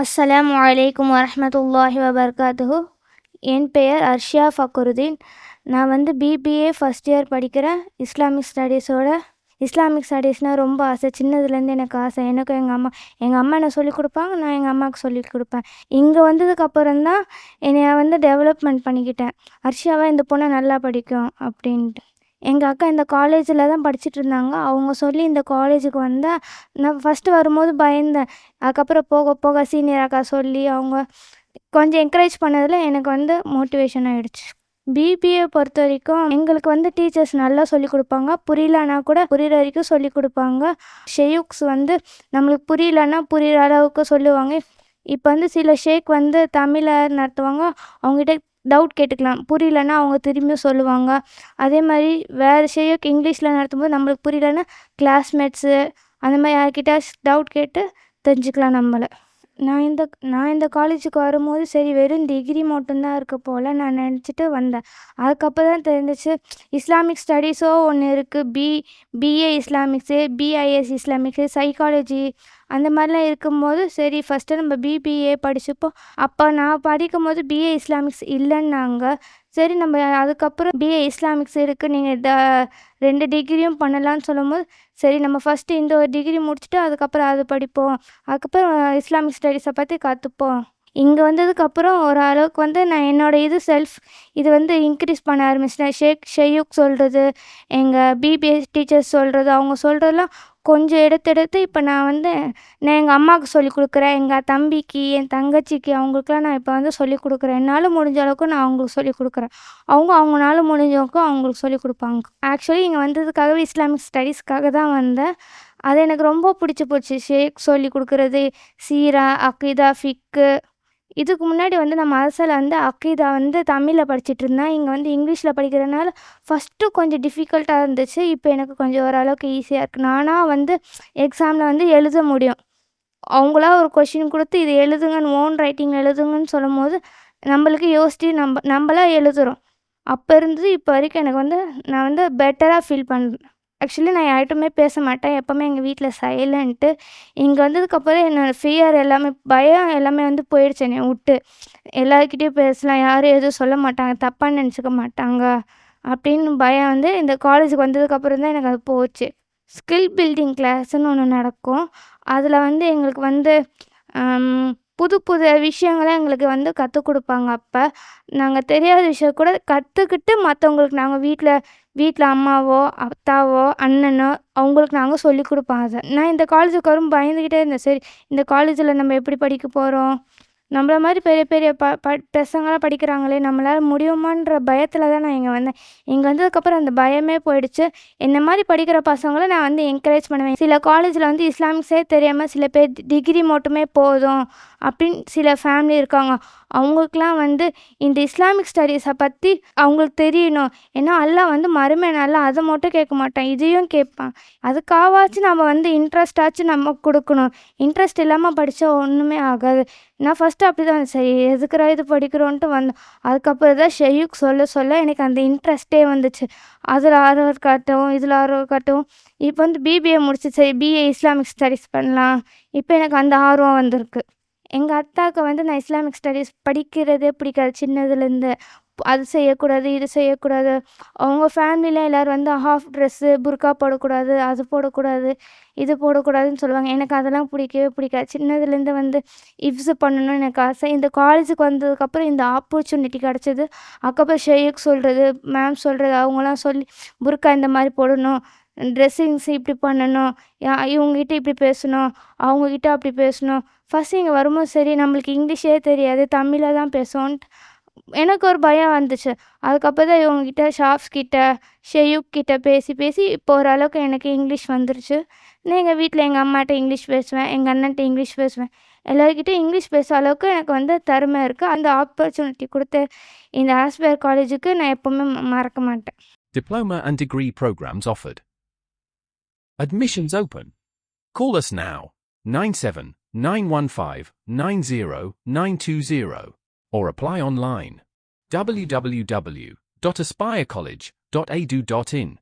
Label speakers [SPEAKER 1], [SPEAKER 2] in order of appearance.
[SPEAKER 1] அஸ்ஸலாமு வலைக்கம் வரமத்துல்லாஹி வபர்காத்துஹு. என் பெயர் அர்ஷியா ஃபக்குருதீன் நான் வந்து பிபிஏ ஃபஸ்ட் இயர் படிக்கிறேன். இஸ்லாமிக் ஸ்டடீஸோட இஸ்லாமிக் ஸ்டடீஸ்னால் ரொம்ப ஆசை. சின்னதுலேருந்து எனக்கு ஆசை. எனக்கும் எங்கள் அம்மா எங்கள் அம்மா என்ன சொல்லிக் கொடுப்பாங்க நான் எங்கள் அம்மாவுக்கு சொல்லிக் கொடுப்பேன். இங்கே வந்ததுக்கப்புறம் தான் என்னை வந்து டெவலப்மெண்ட் பண்ணிக்கிட்டேன். அர்ஷியாவாக இந்த பொண்ணை நல்லா படிக்கும் அப்படின்ட்டு. எங்கள் அக்கா இந்த காலேஜில் தான் படிச்சுட்டு இருந்தாங்க அவங்க சொல்லி இந்த காலேஜுக்கு வந்தேன் நான் ஃபஸ்ட்டு வரும்போது பயந்தேன். அதுக்கப்புறம் போக போக சீனியர் அக்கா சொல்லி அவங்க கொஞ்சம் என்கரேஜ் பண்ணதில் எனக்கு வந்து மோட்டிவேஷன் ஆகிடுச்சு பிபிஏ பொறுத்த வரைக்கும் எங்களுக்கு வந்து டீச்சர்ஸ் நல்லா சொல்லிக் கொடுப்பாங்க. புரியலனா கூட புரிகிற வரைக்கும் சொல்லிக் கொடுப்பாங்க. ஷெயூக்ஸ் வந்து நம்மளுக்கு புரியலன்னா புரிகிற அளவுக்கு சொல்லுவாங்க. இப்போ வந்து சில ஷேக் வந்து தமிழை நடத்துவாங்க. அவங்ககிட்ட டவுட் கேட்டுக்கலாம். புரியலன்னா அவங்க திரும்பியும் சொல்லுவாங்க. அதே மாதிரி வேறு ஷேக் இங்கிலீஷில் நடத்தும்போது நம்மளுக்கு புரியலன்னா கிளாஸ்மேட்ஸு அந்த மாதிரி யார்கிட்ட டவுட் கேட்டு தெரிஞ்சுக்கலாம் நம்மளை. நான் இந்த நான் இந்த காலேஜுக்கு வரும்போது சரி வெறும் டிகிரி மட்டும்தான் இருக்க போல் நான் நினச்சிட்டு வந்தேன். அதுக்கப்புறம் தான் தெரிஞ்சிச்சு இஸ்லாமிக் ஸ்டடீஸோ ஒன்று இருக்குது B BA Islamics BIS Islamics psychology அந்த மாதிரிலாம் இருக்கும்போது சரி ஃபஸ்ட்டு நம்ம பிபிஏ படிச்சுப்போம். அப்போ நான் படிக்கும்போது பிஏ இஸ்லாமிக்ஸ் இல்லைன்னாங்க. சரி நம்ம அதுக்கப்புறம் பிஏ இஸ்லாமிக்ஸ் இருக்குது நீங்கள் த ரெண்டு டிகிரியும் பண்ணலான்னு சொல்லும் போது சரி நம்ம ஃபஸ்ட்டு இந்த ஒரு டிகிரி முடிச்சுட்டு அதுக்கப்புறம் அது படிப்போம். அதுக்கப்புறம் இஸ்லாமிக் ஸ்டடீஸை பற்றி கற்றுப்போம் இங்கே வந்ததுக்கப்புறம் ஓரளவுக்கு வந்து நான் என்னோடய இது செல்ஃப் இது வந்து இன்க்ரீஸ் பண்ண ஆரம்பிச்சிட்டேன். ஷேக் ஷெயூக் சொல்கிறது எங்கள் பிபிஎஸ் டீச்சர்ஸ் சொல்கிறது அவங்க சொல்கிறதெல்லாம் கொஞ்சம் எடுத்தெடுத்து இப்போ நான் வந்து நான் எங்கள் அம்மாவுக்கு சொல்லிக் கொடுக்குறேன். எங்கள் தம்பிக்கு என் தங்கச்சிக்கு அவங்களுக்குலாம் நான் இப்போ வந்து சொல்லிக் கொடுக்குறேன். என்னால் முடிஞ்ச அளவுக்கு நான் அவங்களுக்கு சொல்லிக் கொடுக்குறேன். அவங்க அவங்களால முடிஞ்சவங்க அவங்களுக்கு சொல்லிக் கொடுப்பாங்க. ஆக்சுவலி இங்கே வந்ததுக்காகவே இஸ்லாமிக் ஸ்டடீஸ்க்காக தான் வந்தேன். அது எனக்கு ரொம்ப பிடிச்சி போச்சு. ஷேக் சொல்லிக் கொடுக்குறது சீரா அக்கீதா ஃபிக்கு இதுக்கு முன்னாடி வந்து நான் அரசில் வந்து அக்கீதா வந்து தமிழில் படிச்சுட்டு இருந்தேன் இங்கே வந்து இங்கிலீஷில் படிக்கிறதுனால ஃபஸ்ட்டு கொஞ்சம் டிஃபிகல்ட்டாக இருந்துச்சு. இப்போ எனக்கு கொஞ்சம் ஓரளவுக்கு ஈஸியாக இருக்குது நானாக வந்து எக்ஸாமில் வந்து எழுத முடியும். அவங்களா ஒரு கொஷின் கொடுத்து இது எழுதுங்கன்னு ஓன் ரைட்டிங் எழுதுங்கன்னு சொல்லும்போது நம்மளுக்கு யோசித்து நம்ம நம்மளாக எழுதுகிறோம் அப்போ இருந்து இப்போ வரைக்கும் எனக்கு வந்து நான் வந்து பெட்டராக ஃபீல் பண்ணுறேன் ஆக்சுவலி நான் யார்கிட்டுமே பேச மாட்டேன். எப்போவுமே எங்கள் வீட்டில் சைலண்ட்டு இங்கே வந்ததுக்கப்புறம் என்னோடய ஃபியர் எல்லாமே பயம் எல்லாமே வந்து போயிடுச்சு என்னை விட்டு. எல்லாருக்கிட்டேயும் பேசலாம். யாரும் எதுவும் சொல்ல மாட்டாங்க. தப்பாக நினச்சிக்க மாட்டாங்க. அப்படின்னு பயம் வந்து இந்த காலேஜுக்கு வந்ததுக்கப்புறம் தான் எனக்கு அது போச்சு. ஸ்கில் பில்டிங் கிளாஸ்ன்னு ஒன்று நடக்கும். அதில் வந்து எங்களுக்கு வந்து புது புது விஷயங்களை எங்களுக்கு வந்து கற்றுக் கொடுப்பாங்க. அப்போ நாங்கள் தெரியாத விஷயம் கூட கற்றுக்கிட்டு மற்றவங்களுக்கு நாங்கள் வீட்டில் வீட்டில் அம்மாவோ அத்தாவோ அண்ணனோ அவங்களுக்கு நாங்கள் சொல்லிக் கொடுப்போம் அதை. நான் இந்த காலேஜுக்கு வரும் பயந்துக்கிட்டே இருந்தேன். சரி இந்த காலேஜில் நம்ம எப்படி படிக்க போகிறோம் நம்மள மாதிரி பெரிய பெரிய ப ப பசங்களாம் படிக்கிறாங்களே நம்மளால் முடியுமான்ற பயத்தில் தான் நான் இங்கே வந்தேன். இங்கே வந்ததுக்கப்புறம் அந்த பயமே போயிடுச்சு. என்ன மாதிரி படிக்கிற பசங்களை நான் வந்து என்கரேஜ் பண்ணுவேன். சில காலேஜில் வந்து இஸ்லாமிக்ஸே தெரியாமல் சில பேர் டிகிரி மட்டுமே போதும் அப்படின்னு சில ஃபேமிலி இருக்காங்க. அவங்களுக்குலாம் வந்து இந்த இஸ்லாமிக் ஸ்டடீஸை பற்றி அவங்களுக்கு தெரியணும். ஏன்னா எல்லாம் வந்து மறுமை நல்லா அதை மட்டும் கேட்க மாட்டான். இதையும் கேட்பான். அதுக்காவாச்சும் நம்ம வந்து இன்ட்ரெஸ்டாச்சும் நம்ம கொடுக்கணும். இன்ட்ரெஸ்ட் இல்லாமல் படித்தா ஒன்றுமே ஆகாது. நான் ஃபஸ்ட்டு அப்படி தான் சரி எதுக்குறா இது படிக்கிறோன்ட்டு வந்தேன் அதுக்கப்புறம் தான் ஷெயூக் சொல்ல சொல்ல எனக்கு அந்த இன்ட்ரெஸ்ட்டே வந்துச்சு. அதில் ஆர்வம் காட்டும் இதில் ஆர்வம் காட்டும் இப்போ வந்து பிபிஏ முடிச்சு சரி பிஏ இஸ்லாமிக் ஸ்டடீஸ் பண்ணலாம். இப்போ எனக்கு அந்த ஆர்வம் வந்திருக்கு. எங்கள் அத்தாவுக்கு வந்து நான் இஸ்லாமிக் ஸ்டடீஸ் படிக்கிறதே பிடிக்காது சின்னதுலேருந்து அது செய்யக்கூடாது இது செய்யக்கூடாது. அவங்க ஃபேமிலியில் எல்லோரும் வந்து ஹாஃப் ட்ரெஸ்ஸு புர்கா போடக்கூடாது அது போடக்கூடாது இது போடக்கூடாதுன்னு சொல்லுவாங்க. எனக்கு அதெல்லாம் பிடிக்கவே பிடிக்காது. சின்னதுலேருந்து வந்து இஃப்ஸு பண்ணணும்னு எனக்கு ஆசை. இந்த காலேஜுக்கு வந்ததுக்கப்புறம் இந்த ஆப்பர்ச்சுனிட்டி கிடச்சிது. அதுக்கப்புறம் ஷேக் சொல்கிறது மேம் சொல்கிறது அவங்களாம் சொல்லி புர்கா இந்த மாதிரி போடணும் ட்ரெஸ்ஸிங்ஸ் இப்படி பண்ணணும் இவங்ககிட்ட இப்படி பேசணும் அவங்கக்கிட்ட அப்படி பேசணும். ஃபஸ்ட் இங்கே வரும்போது சரி நம்மளுக்கு இங்கிலீஷே தெரியாது தமிழில் தான் பேசுவோன்ட்டு எனக்கு ஒரு பயம் வந்துச்சு. அதுக்கப்புறம் தான் இவங்ககிட்ட ஷாப்ஸ் கிட்ட ஷெயூக் கிட்ட பேசி பேசி இப்போ ஓரளவுக்கு எனக்கு இங்கிலீஷ் வந்துருச்சு. நான் எங்கள் வீட்டில் எங்கள் அம்மாட்ட இங்கிலீஷ் பேசுவேன் எங்கள் அண்ணன்ட்ட இங்கிலீஷ் பேசுவேன். எல்லாருக்கிட்டையும் இங்கிலீஷ் பேசுகிற அளவுக்கு எனக்கு வந்து திறமை இருக்குது அந்த ஆப்பர்ச்சுனிட்டி கொடுத்த இந்த ஆஸ்பயர் காலேஜுக்கு நான் எப்போவுமே மறக்க மாட்டேன்.
[SPEAKER 2] Diploma and degree programs offered. Admissions open. Call us now. 97 915 90920 or apply online. www.aspirecollege.edu.in